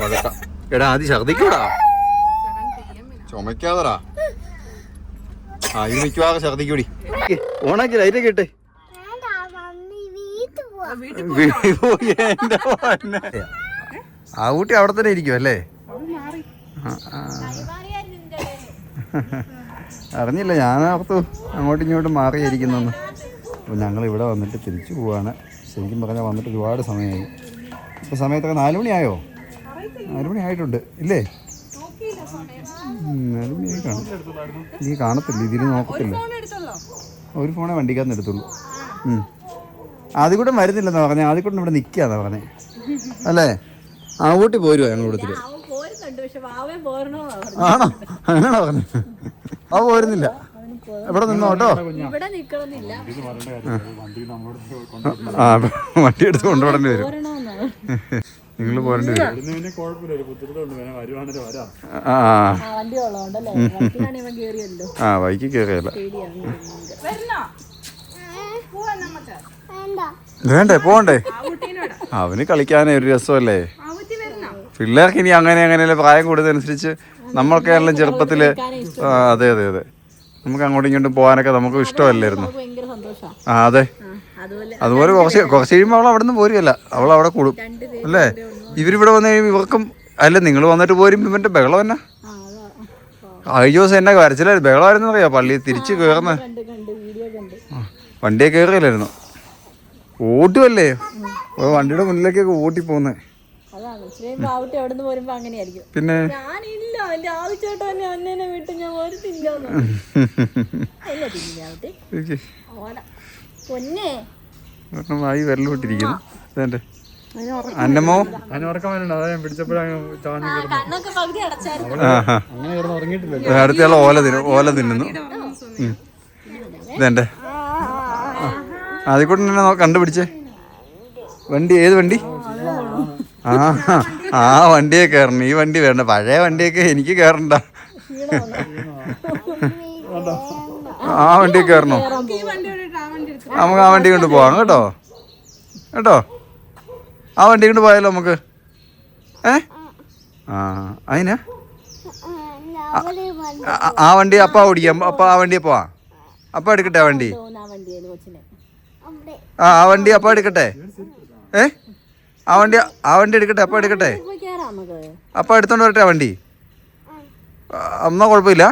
വഴക്ക എടാ ആദ്യം ഛർദിക്കൂടാ? ചുമക്കാതറാ ആ ഇത് മിക്കവാറും ഛർദിക്കൂടി. ഓണാക്കി ലൈറ്റ് പൊന്നെ. ആ ഊട്ടി അവിടെ തന്നെ ഇരിക്കും അല്ലേ. അറിഞ്ഞില്ല ഞാൻ ഓർത്തു അങ്ങോട്ടും ഇങ്ങോട്ടും മാറിയിരിക്കുന്നു അപ്പോൾ ഞങ്ങൾ ഇവിടെ വന്നിട്ട് തിരിച്ചു പോവാണ്. ശരിക്കും പറഞ്ഞാൽ വന്നിട്ട് ഒരുപാട് സമയമായി. ഇപ്പോൾ സമയത്തൊക്കെ നാല് മണിയായോ നാല് മണി ആയിട്ടുണ്ട് ഇല്ലേ? ഉം, ഈ നീ കാണത്തില്ല ഇതിന് നോക്കത്തില്ല. ഒരു ഫോണേ വണ്ടിക്കകത്ത് എടുത്തുള്ളൂ. ഉം. ആദ്യക്കൂടെ വരുന്നില്ലെന്നാ പറഞ്ഞേ ആദ്യക്കൂടെ ഇവിടെ നിൽക്കാന്നാ പറഞ്ഞേ. അല്ലേ? ആ ഊട്ടി പോരുവാ ഞങ്ങൾ കൂട്ടത്തിൽ പറഞ്ഞത്. ആണോ? അങ്ങനെയാണോ പറഞ്ഞു? അവ പോരുന്നില്ല. ഇവിടെ നിന്നോ കേട്ടോ? ആ വണ്ടി എടുത്ത് കൊണ്ടുപോടേണ്ടി വരും. നിങ്ങൾ പോരേണ്ടി വരും. ആ ഇവൻ കയറിയല്ലോ വേണ്ടേ? പോണ്ടേ അവന് കളിക്കാനേ ഒരു രസമല്ലേ? പിള്ളേർക്ക് ഇനി അങ്ങനെ അങ്ങനെയല്ലേ പ്രായം കൂടുന്നതനുസരിച്ച് നമ്മളൊക്കെ ആണെങ്കിലും ചെറുപ്പത്തിൽ അതെ അതെ അതെ. നമുക്ക് അങ്ങോട്ടും ഇങ്ങോട്ടും പോകാനൊക്കെ നമുക്ക് ഇഷ്ടമല്ലായിരുന്നു. ആ അതെ. അതുപോലെ അതുപോലെ കുറച്ച് കുറച്ച് കഴിയുമ്പോൾ അവൾ അവിടെ നിന്ന് പോരുകയല്ല. അവൾ അവിടെ കൂടും. രണ്ട് പേര് അല്ലേ? ഇവരിവിടെ വന്നു കഴിയുമ്പോൾ ഇവർക്കും അല്ല നിങ്ങൾ വന്നിട്ട് പോരും ഇവന്റെ ബഹളം അതാ കഴിഞ്ഞ ദിവസം എന്നെ കരച്ചിലായിരുന്നു ബഹളമായിരുന്നു അറിയാം പള്ളി തിരിച്ച് കയറുന്ന വണ്ടിയെ കയറിയില്ലായിരുന്നു ഓട്ടുമല്ലേ വണ്ടിയുടെ മുന്നിലേക്കൊക്കെ ഓട്ടി അങ്ങനെയായിരിക്കും പിന്നെ തന്നെ വായി വിരലോട്ടിരിക്കുന്നു ഉറക്കം അന്നമ്മോ? അടുത്തയാൾ ഓല തിന്നു ഓല തിന്നുന്നു. ഇതെന്റെ അതിക്കൂടെ തന്നെ കണ്ടുപിടിച്ചേ. വണ്ടി ഏത് വണ്ടി? ആ ആ വണ്ടിയെ കയറണം. ഈ വണ്ടി വേണ്ട. പഴയ വണ്ടിയൊക്കെ എനിക്ക് കയറണ്ട. ആ വണ്ടി കയറണോ? നമുക്ക് ആ വണ്ടി കൊണ്ട് പോവാം. കേട്ടോ? കേട്ടോ? ആ വണ്ടി കൊണ്ട് പോയാലോ നമുക്ക്? ഏ? ആ അതിനാ ആ- വണ്ടി അപ്പ ഓടിക്കാം. അപ്പ ആ വണ്ടി പോവാ. അപ്പ എടുക്കട്ടെ ആ വണ്ടി? ആ ആ വണ്ടി അപ്പ എടുക്കട്ടെ. ഏ? ആ വണ്ടി ആ വണ്ടി എടുക്കട്ടെ അപ്പ എടുക്കട്ടെ. അപ്പ എടുത്തോണ്ട് വരട്ടെ ആ വണ്ടി? എന്നാ കുഴപ്പമില്ല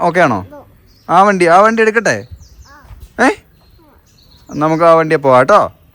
ഓക്കെ ആണോ ആ വണ്ടി ആ വണ്ടി എടുക്കട്ടെ. ഏ? നമുക്ക് ആ വണ്ടിയെ പോവാം കേട്ടോ. ഉം.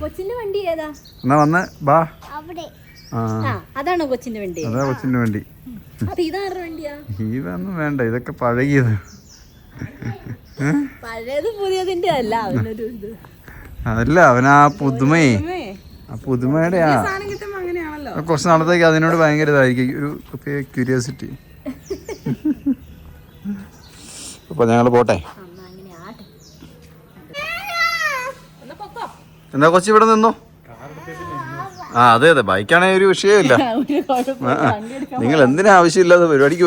കൊച്ചിന്റെ വണ്ടി ഏതാ? എന്നാ വന്ന് ബാ. അതാണോ കൊച്ചിന്റെ വണ്ടി? അതാ വണ്ടി. ഇതൊന്നും വേണ്ട ഇതൊക്കെ പഴകിയത്. പഴയത് പുതിയതിന്റെ അല്ല അതല്ല അവനാ പുതുമയെ ആ പുതുമയുടെ ആ. കുറച്ച് നാളത്തേക്ക് അതിനോട് ഭയങ്കര ഇതായിരിക്കും ഒരു ക്യൂരിയോസിറ്റി അപ്പൊ ഞങ്ങൾ പോട്ടെ. എന്താ കൊച്ചി ഇവിടെ നിന്നോ? ആ അതെ അതെ ബൈക്കാണെ ഒരു വിഷയമില്ല നിങ്ങൾ എന്തിനാ ആവശ്യമില്ലാതെ പരിപാടിക്ക്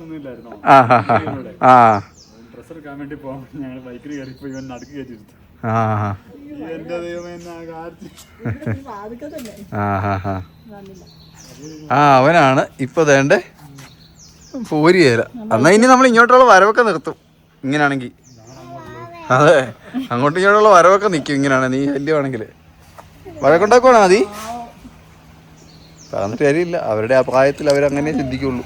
നിന്നില്ലായിരുന്നോ ആ ആ, ആ, ആ ഡ്രസ്സ് വേണ്ടി പോകാൻ ഞങ്ങൾ ബൈക്കിൽ കയറിപ്പോ ഇവൻ നടുക്ക് ആ ആ എന്റെ ദൈവം എന്നെ കാറ്റ് വാതുക്കെ തന്നെ. ആ ആ ആ. ആ അവനാണ് ഇപ്പൊ വേണ്ടേ പോരിയേല എന്നാ ഇനി നമ്മൾ ഇങ്ങോട്ടുള്ള വരവൊക്കെ നിർത്തും. ഇങ്ങനാണെങ്കിൽ അതെ. അങ്ങോട്ട് ഇങ്ങോട്ടുള്ള വരവൊക്കെ നിൽക്കും ഇങ്ങനെയാണ് നീ ശല്യമാണെങ്കിൽ വഴക്കുണ്ടാക്കുവാണോ മതി പറഞ്ഞിട്ട് കാര്യമില്ല. അവരുടെ അപായത്തിൽ അവരങ്ങനെ ചിന്തിക്കുള്ളൂ.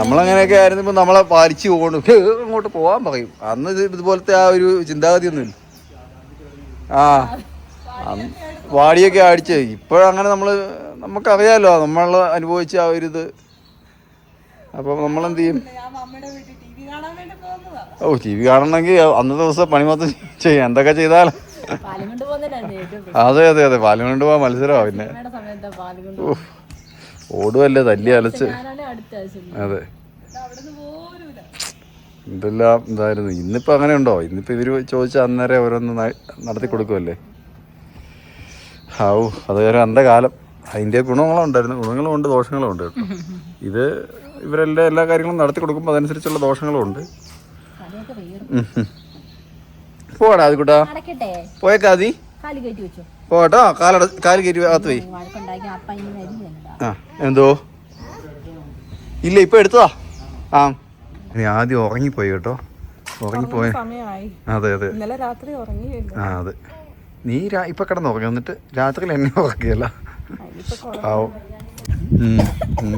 നമ്മളങ്ങനെയൊക്കെ ആയിരുന്നു. നമ്മളെ പാലിച്ചു പോകണു അങ്ങോട്ട് പോകാൻ പറയും. അന്ന് ഇതുപോലത്തെ ആ ഒരു ചിന്താഗതി ഒന്നുമില്ല ആ വാടിയൊക്കെ അടിച്ച്. ഇപ്പോഴങ്ങനെ നമ്മൾ നമുക്കറിയാലോ. നമ്മൾ അനുഭവിച്ച ആ ഒരു ഇത് അപ്പം നമ്മളെന്ത് ചെയ്യും? ഓ ടി വി കാണണമെങ്കിൽ അന്നത്തെ ദിവസം പണി മൊത്തം ചെയ്യാം. എന്തൊക്കെ ചെയ്താൽ അതെ അതെ അതെ. പാലും കൊണ്ട് പോവാൻ മത്സരമാണ് പിന്നെ. ഓടുവല്ലേ തല്ലി അലച്ച്. അതെ. എന്തെല്ലാം ഇതായിരുന്നു. ഇന്നിപ്പോ അങ്ങനെ ഉണ്ടോ ഇന്നിപ്പോ ഇവർ ചോദിച്ച അന്നേരം ഓരോന്ന് നടത്തി കൊടുക്കുമല്ലേ ഹാവു അത് ഒരു അന്ത കാലം അതിന്റെ ഗുണങ്ങളും ഉണ്ടായിരുന്നു ഗുണങ്ങളും ഉണ്ട് ദോഷങ്ങളും ഉണ്ട് കേട്ടോ. ഇത് ഇവരെല്ലാം എല്ലാ കാര്യങ്ങളും നടത്തി കൊടുക്കുമ്പോൾ അതനുസരിച്ചുള്ള ദോഷങ്ങളും ഉണ്ട്. പോടാ അത് കൂട്ടാ പോയേക്കാ അതി കാലി കയറ്റി വെച്ചു. പോട്ടോ കാലട കാൽ കയറ്റി അകത്ത് പോയി ആ എന്തോ? ഇല്ല ഇപ്പൊ എടുത്തതാ. ആ. നീ ആദ്യം ഉറങ്ങിപ്പോയി കേട്ടോ. ഉറങ്ങിപ്പോയി. സമയമായി. അതെ അതെ. ഇന്നലെ രാത്രി ഉറങ്ങിയില്ല. ആ അതെ. നീ രാ- ഇപ്പൊ കിടന്ന് ഉറങ്ങി. എന്നിട്ട് രാത്രിയിൽ എന്നെ ഉറക്കിയല്ല.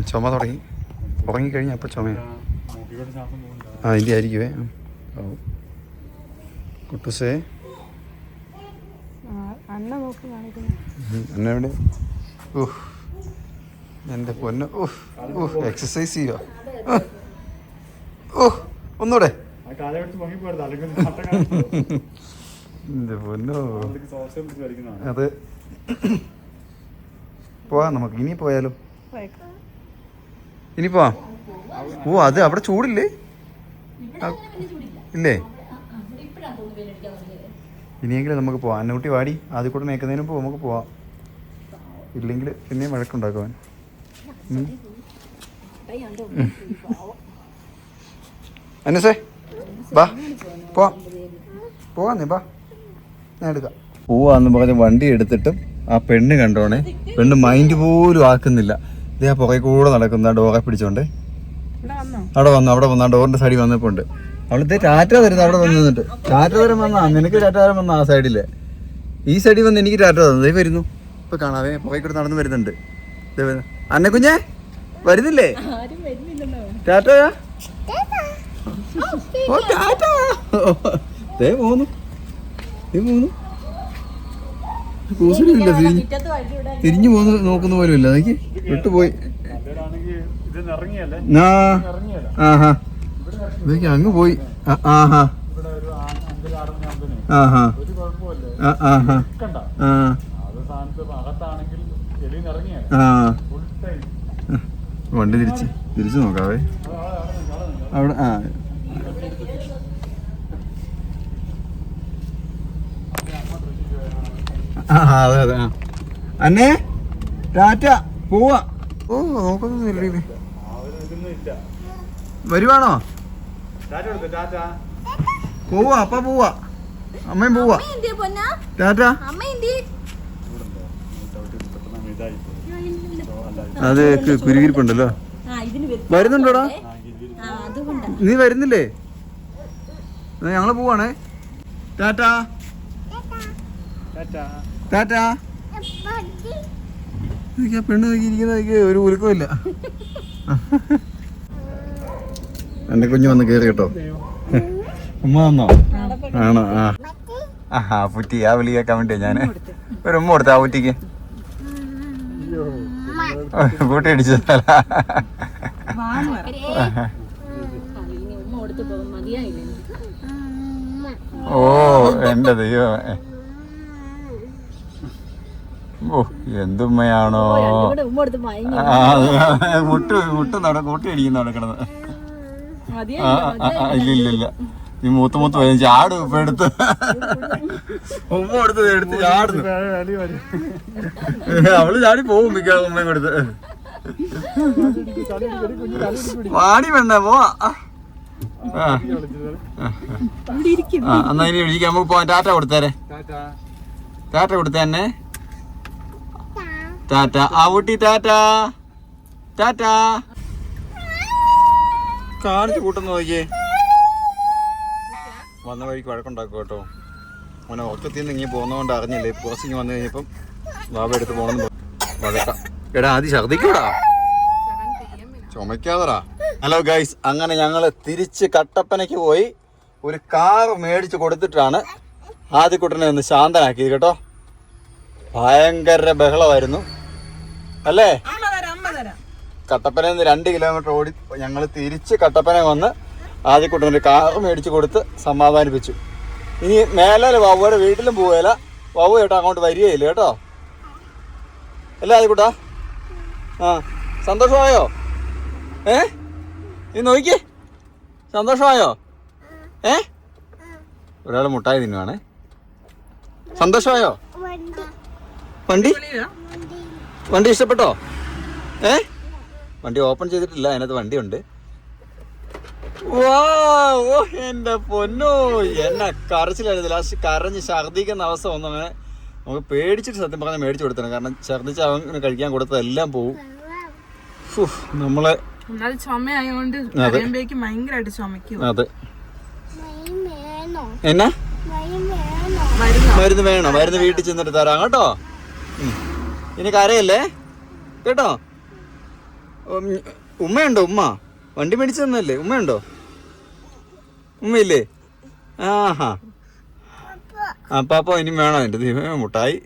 ചുമ തുടങ്ങി. ഉറങ്ങിക്കഴിഞ്ഞ അപ്പം ചുമയാ? മൂക്കിലോട്ട് ശ്വാസം പോകുന്നുണ്ട്. ആ ഇതിന്റെ ആയിരിക്കുവേ ഓ കുട്ടുസേ? അന്ന എവിടെ? ഊഹ് എന്റെ പൊന്ന്. ഊഹ് ഊഹ് എക്സസൈസ് ചെയ്യുക ഊഹ് ഒന്നൂടെ. ചട്ട കാണിക്കും എന്റെ പൊന്നോ. അത് പോവാം നമുക്ക്. ഇനി പോയാലോ? ഇനി പോവാം ഓ അത് അവിടെ ചൂടില്ലേ? ഇല്ലേ? ഇനിയെങ്കിലും നമുക്ക് പോവാം. അന്നൂട്ടി വാടി. ആദ്യ കൂടെ നേക്കുന്നതിന് മുമ്പ് നമുക്ക് പോവാം. ഇല്ലെങ്കിൽ പിന്നെയും വഴക്കുണ്ടാക്കുവാൻ. അനസേ അന്നസേ ബാ. പോവാം. പോവാന്നേ ബാ. ഞാൻ എടുക്കാം. പോവാന്ന് പറഞ്ഞ് വണ്ടി എടുത്തിട്ടും ആ പെണ്ണ് കണ്ടോണേ? പെണ്ണ് മൈൻഡ് പോലും ആക്കുന്നില്ല. ഇതേ ആ പുറകെ കൂടെ നടക്കുന്ന ഡോറെ പിടിച്ചോണ്ട്. അവിടെ വന്നു അവിടെ വന്നു. ആ ഡോറിന്റെ സൈഡിൽ വന്നപ്പോണ്ട്. അവളിതേ ടാറ്റ തരുന്നു അവിടെ വന്നിട്ട് നിന്നിട്ട് ടാറ്റ തരം വന്നാ നിനക്ക് ടാറ്റ തരം വന്നാ ആ സൈഡിൽ. ഈ സൈഡിൽ വന്ന് എനിക്ക് ടാറ്റ തന്നു. ദേ വരുന്നു. ഇപ്പൊ കാണാവേ പുറകെ കൂടെ നടന്നു വരുന്നുണ്ട്. അന്നെ കുഞ്ഞേ വരുന്നില്ലേ? ആരും വരുന്നില്ലല്ലോ. ടാറ്റയാ ഓ ടാറ്റ. ദേ പോന്നു. ദേ പോന്നു. തിരിഞ്ഞ് പോകുന്നു നോക്കുന്ന പോലും ഇല്ല എനിക്ക് വിട്ടുപോയി. ഇതൊക്കെ അങ്ങ് പോയി. ആഹാ. വണ്ടി തിരിച്ച് തിരിച്ചു നോക്കാവേ. അവിടെ ആ. ആ അതെ അതെ ആ. അന്നേ ടാറ്റ. പോവാ. ഓ വരുവാണോ? പോവാ അപ്പ പോവാ. അമ്മയും പോവാ. ടാറ്റ? അത് കുരുകിരിപ്പുണ്ടല്ലോ ആ ഇതിന് വ്യത്യാസം വരുന്നുണ്ടോടാ? നീ വരുന്നില്ലേ? ഞങ്ങൾ പോവാണേ. ടാറ്റാ? ടാറ്റാ. ടാറ്റ? എനിക്ക് ആ പെണ്ണ് നോക്കിയിരിക്കുന്നതൊക്കെ ഒരു ഉരുക്കമില്ല എന്റെ കുഞ്ഞു വന്ന് കേറി കേട്ടോ. ഉമ്മ വന്നോ? ആണോ? ആ. ആ പുറ്റി. ആ വിളി കേൾക്കാൻ വേണ്ടിയാ ഞാൻ. ഒരു ഉമ്മ കൊടുത്ത ആ പുറ്റിക്ക്. കൂട്ടി അടിച്ചതല്ല ഓ എന്റെ ദൈവമേ. എന്തുമ്മയാണോ? മുട്ട് മുട്ട് നട കൂട്ടി അടിക്കുന്ന നടക്കണത്. ഇല്ലില്ല നീ മൂത്ത് മൂത്ത് പോയി ചാട് ഇപ്പൊ എടുത്ത്. ഉമ്മ എടുത്ത് എടുത്ത് ചാടുന്നു. അവൾ ചാടി പോവും മിക്ക ഉമ്മയും കൊടുത്ത്. വാടി വേണ്ട പോവാ എന്നാ ഇനി വിളിക്കാം നമുക്ക് പോവാൻ ടാറ്റ കൊടുത്തേരെ. ടാറ്റ. ടാറ്റ കൊടുത്തേ എന്നെ. ടാറ്റ ആ ഊട്ടി ടാറ്റ ടാറ്റ കാണിച്ചു കൂട്ടുന്നു നോക്കിയേ. വന്ന വഴിക്ക് വഴക്കുണ്ടാക്കും കേട്ടോ. അവനെ ഉറക്കത്തിൽ നിന്ന് ഇങ്ങനെ പോകുന്നതുകൊണ്ട് അറിഞ്ഞില്ലേ? പുറത്തേക്ക് വന്നു കഴിഞ്ഞപ്പം ബാബ എടുത്ത് പോകണമെന്ന് വഴക്കാം. എടാ ആദ്യം ഛർദിക്കൂടാ ചുമയ്ക്കാതറാ ഹലോ ഗൈസ് അങ്ങനെ ഞങ്ങൾ തിരിച്ച് കട്ടപ്പനയ്ക്ക് പോയി ഒരു കാർ മേടിച്ച് കൊടുത്തിട്ടാണ് ആദ്യക്കുട്ടനെ ഒന്ന് ശാന്തനാക്കിയത് കേട്ടോ. ഭയങ്കര ബഹളമായിരുന്നു. അല്ലേ? കട്ടപ്പനയിൽ നിന്ന് രണ്ട് കിലോമീറ്റർ ഓടി ഞങ്ങൾ തിരിച്ച് കട്ടപ്പന വന്ന് ആദ്യക്കുട്ടനൊരു കാർ മേടിച്ച് കൊടുത്ത് സമാധാനിപ്പിച്ചു. ഇനി മേലെ വവ്വയുടെ വീട്ടിലും പോവുകയില്ല വവ്വ കേട്ടോ അങ്ങോട്ട് വരികയില്ല കേട്ടോ. അല്ലേ ആദ്യക്കൂട്ടാ? ആ സന്തോഷമായോ? ഏ? നീ നോക്കിയേ സന്തോഷമായോ? ഏ? ഒരാൾ മുട്ടായി തിന്നുവാണേ. സന്തോഷമായോ? വണ്ടി? വണ്ടി ഇഷ്ടപ്പെട്ടോ? ഏ? വണ്ടി ഓപ്പൺ ചെയ്തിട്ടില്ല അതിനകത്ത് വണ്ടിയുണ്ട്. വാ, ഓ എന്റെ പൊന്നോ എന്നെ കരച്ചിലായിരുന്നു ലാസ്റ്റ് കരഞ്ഞ് ഛർദ്ദിക്കുന്ന അവസ്ഥ വന്നു അങ്ങനെ നമുക്ക് പേടിച്ചിട്ട് സത്യം പറഞ്ഞാൽ മേടിച്ചു കൊടുത്തണം കാരണം ഛർദിച്ച് അവന് കഴിക്കാൻ കൊടുത്തതെല്ലാം പോവും. ഫു, നമ്മളെ അതെ. എന്നാ? മരുന്ന് വേണം? മരുന്ന് വീട്ടിൽ ചെന്നിട്ട് തരാം കേട്ടോ. ഇനി കരയല്ലേ കേട്ടോ? ഉമ്മയുണ്ടോ ഉമ്മ? വണ്ടി മേടിച്ചു തന്നല്ലേ ഉമ്മയുണ്ടോ? ഉമ്മയില്ലേ? ആഹാ. അപ്പൊ അപ്പൊ ഇനി വേണോ? എന്റെ ദൈവമേ മുട്ടായി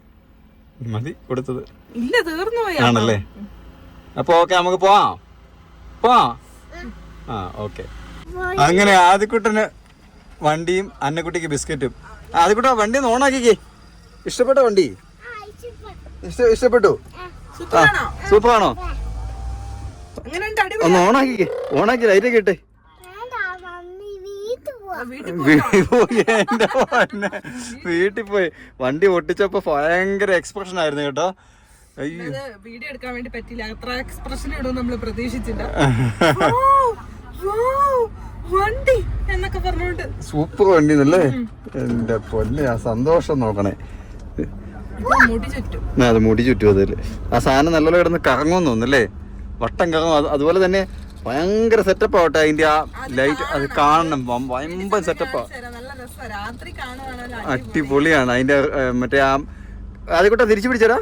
മതി കൊടുത്തത്. ഇല്ല തീർന്നു ആണല്ലേ? അപ്പൊ ഓക്കെ നമുക്ക് പോവാം. പോവാം. ആ ഓക്കെ. അങ്ങനെ ആദ്യക്കുട്ടന് വണ്ടിയും അന്നക്കുട്ടിക്ക് ബിസ്ക്കറ്റും. ആദ്യക്കുട്ട വണ്ടി ഒന്ന് ഓണാക്കിക്കേ. ഇഷ്ടപ്പെട്ട വണ്ടി. ഇഷ്ടപ്പെട്ടു? അടിപൊളി? ഒന്ന് ഓണാക്കി ഓണാക്കി ലൈറ്റ് കിട്ടെ വീട്ടിൽ. പോയി. വണ്ടി ഒട്ടിച്ചപ്പോ ഭയങ്കര എക്സ്പ്രഷൻ ആയിരുന്നു കേട്ടോ. വീഡിയോ എടുക്കാൻ വേണ്ടി പറ്റില്ല അത്ര എക്സ്പ്രഷൻ ഇടും നമ്മൾ പ്രതീക്ഷിച്ചില്ല. വണ്ടി എന്നൊക്കെ പറഞ്ഞോണ്ട് സൂപ്പർ വണ്ടി എന്നല്ലേ എന്റെ പൊന്നെ ആ സന്തോഷം നോക്കണേ. അത് മുടി ചുറ്റും അതിൽ ആ സാധനം നല്ലപോലെ കിടന്ന് കറങ്ങുമെന്ന് തോന്നുന്നല്ലേ? വട്ടം കറങ്ങും. അത് അതുപോലെ തന്നെ ഭയങ്കര സെറ്റപ്പ് ആവട്ടെ അതിന്റെ ആ ലൈറ്റ് അത് കാണണം. ഭയങ്കര വമ്പൻ സെറ്റപ്പാ നല്ല രസാ രാത്രി കാണുവാണല്ലോ അടിപൊളിയാണ്. അതിന്റെ മറ്റേ ആ ആദ്യക്കൂട്ട തിരിച്ചു പിടിച്ചടാ.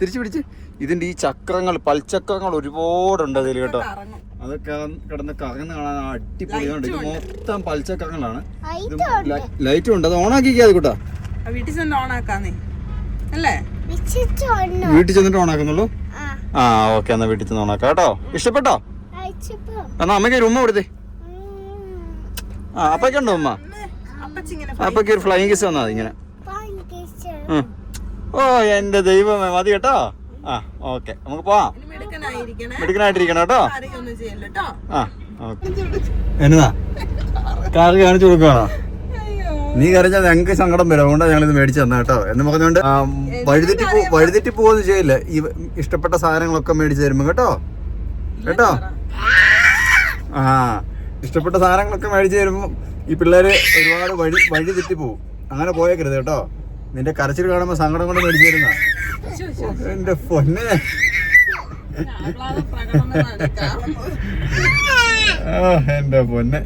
തിരിച്ചു പിടിച്ച്. ഇതിന്റെ ഈ ചക്രങ്ങൾ പൽചക്രങ്ങൾ ഒരുപാടുണ്ട് അതിൽ കേട്ടോ. കറങ്ങും. അതൊക്കെ കിടന്ന് കറങ്ങുന്ന കാണാൻ അടിപൊളിയുണ്ട് ഇത് മൊത്തം പൽചക്രങ്ങളാണ്. ലൈറ്റും ഉണ്ട്. അത് ഓണാക്കിക്കാ അത് കൂട്ടാ ആ വീട്ടിൽ ചെന്ന് ഓണാക്കാന്നേ അല്ലേ? വീട്ടിൽ ചെന്നിട്ട് ഓണാക്കുന്നുള്ളൂ? ആ. ആ ഓക്കെ എന്നാ വീട്ടിൽ ചെന്ന് ഓണാക്കാം. കേട്ടോ? ഇഷ്ടപ്പെട്ടോ? എന്നാ അമ്മയ്ക്ക് ഒരു ഉമ്മ കൊടുത്തേ. ആ അപ്പയ്ക്കുണ്ടോ ഉമ്മ? അപ്പച്ചി ഇങ്ങനെ അപ്പയ്ക്ക് ഒരു ഫ്ലൈങ് കിസ് വന്നാ ഇങ്ങനെ. ഓ എന്റെ ദൈവമേ മതി കേട്ടോ. ആ ഓക്കെ നമുക്ക് പോവാം. മെഡിക്കനായിട്ടിരിക്കണം കേട്ടോ. ആ ഓക്കെ. എന്നതാ? കാറ് കാണിച്ചു കൊടുക്കുകയാണോ അയ്യോ നീ കരഞ്ഞാൽ ഞങ്ങൾക്ക് സങ്കടം വരും. അതുകൊണ്ടാണ് ഞങ്ങൾ ഇത് മേടിച്ചു തന്നെ കേട്ടോ. എന്ന് പറഞ്ഞുകൊണ്ട് വഴുതിറ്റി പോ വഴുതിറ്റി പോകുന്ന ചെയ്യില്ല. ഈ ഇഷ്ടപ്പെട്ട സാധനങ്ങളൊക്കെ മേടിച്ചു തരുമ്പോ കേട്ടോ. കേട്ടോ? ആ ഇഷ്ടപ്പെട്ട സാധനങ്ങളൊക്കെ മേടിച്ചു തരുമ്പോ ഈ പിള്ളേര് ഒരുപാട് വഴി വഴി തെറ്റി പോകും അങ്ങനെ പോയേക്കരുത് കേട്ടോ. നിന്റെ കരച്ചിൽ കാണുമ്പോ സങ്കടം കൊണ്ട് മേടിച്ചു തരുന്ന എന്റെ പൊന്നെ. എന്റെ പൊന്നെ.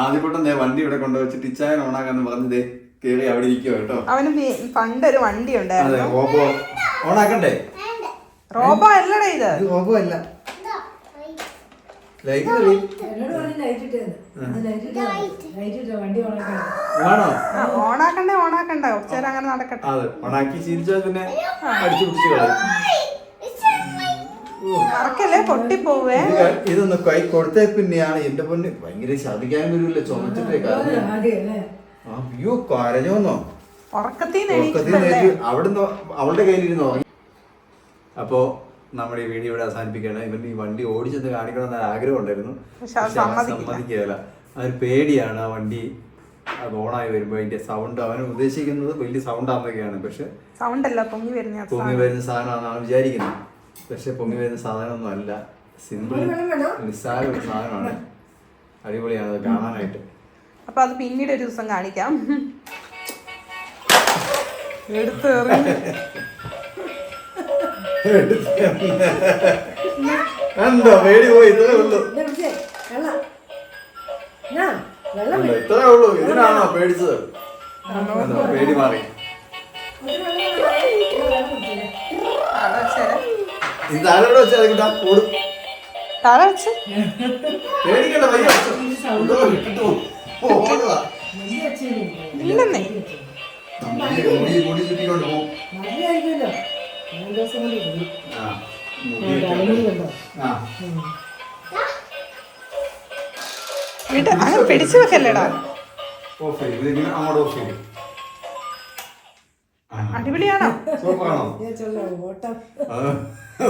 ആദ്യപ്പെട്ടം വണ്ടി ഇവിടെ കൊണ്ടുവച്ചിട്ട് ഇച്ചായൻ ഓണാക്കാന്ന് പറഞ്ഞത് കേറി അവിടെ ഇരിക്കുവോ കേട്ടോ. അവന് പണ്ടൊരു വണ്ടി ഉണ്ടായിരുന്നു. അതെ റോബോ ഓണാക്കണ്ടേ? റോബോ അല്ലടാ ഇത്. ഇത് റോബോ അല്ല. ലൈറ്റ് തെളി. ആണോ? ആ, ഓണാക്കണ്ടേ ഓണാക്കണ്ട. കുറച്ചേരം അങ്ങനെ നടക്കട്ടെ. അതെ ഓണാക്കി ചിരിച്ചാൽ പിന്നെ അടിച്ചു പിടിച്ചു കളയും. മറക്കല്ലേ പൊട്ടിപ്പോവേ. ഇതൊന്ന് കൈ കൊടുത്തേ പിന്നെയാണ്. എന്റെ പൊന്ന് ഭയങ്കര ശാദിക്കാൻ വരില്ല ചുമച്ചിട്ടേ അയ്യോ കരഞ്ഞോന്നോ? നേരി അവിടുന്ന് അവളുടെ കയ്യിലിരുന്ന് ഉറങ്ങി. അപ്പോ നമ്മുടെ ഈ വീഡിയോ ഇവിടെ അവസാനിപ്പിക്കുകയാണ്. ഇവന്റെ ഈ വണ്ടി ഓടിച്ചെന്ന് കാണിക്കണമെന്ന് ആഗ്രഹം ഉണ്ടായിരുന്നു. സമ്മതിക്കുകയല്ല. അതൊരു പേടിയാണ്. ആ വണ്ടി അത് ഓണായി വരുമ്പോ അതിന്റെ സൗണ്ട് അവൻ ഉദ്ദേശിക്കുന്നത് വലിയ സൗണ്ട് ആണെന്നൊക്കെയാണ് പക്ഷെ സൗണ്ട് അല്ല പൊങ്ങി വരുന്ന പൊങ്ങി വരുന്ന സാധനമാണെന്നാണ് വിചാരിക്കുന്നത്. പക്ഷെ പൊങ്ങി വരുന്ന സാധനമൊന്നും അല്ല. സിമ്പിൾ നിസ്സാര ഒരു സാധനമാണ്. അടിപൊളിയാണ് അത് കാണാനായിട്ട്. അപ്പൊ അത് പിന്നീട് ഒരു ദിവസം കാണിക്കാം. എന്തോ പേടി പോയി ഇത്രേ ഉള്ളൂ. ഉണ്ട്, ഇത്രേ ഉള്ളൂ ഇതിനാണോ പേടിച്ചത്? പേടി മാറി. വെച്ചാൽ കിട്ടാ ഓടും വെച്ച്. പേടിക്കണ്ട പയ്യ. ഓടുക. ഇല്ലെന്നേ. വീട്ട് അങ്ങനെ പിടിച്ചു വെക്കല്ലേടാ? ഓഫ് ചെയ്യും ഇതിങ്ങനെ അങ്ങോട്ട് ഓഫ് ചെയ്യും. അടിപൊളിയാണോ? സൂപ്പറാണോ? ഓട്ടം.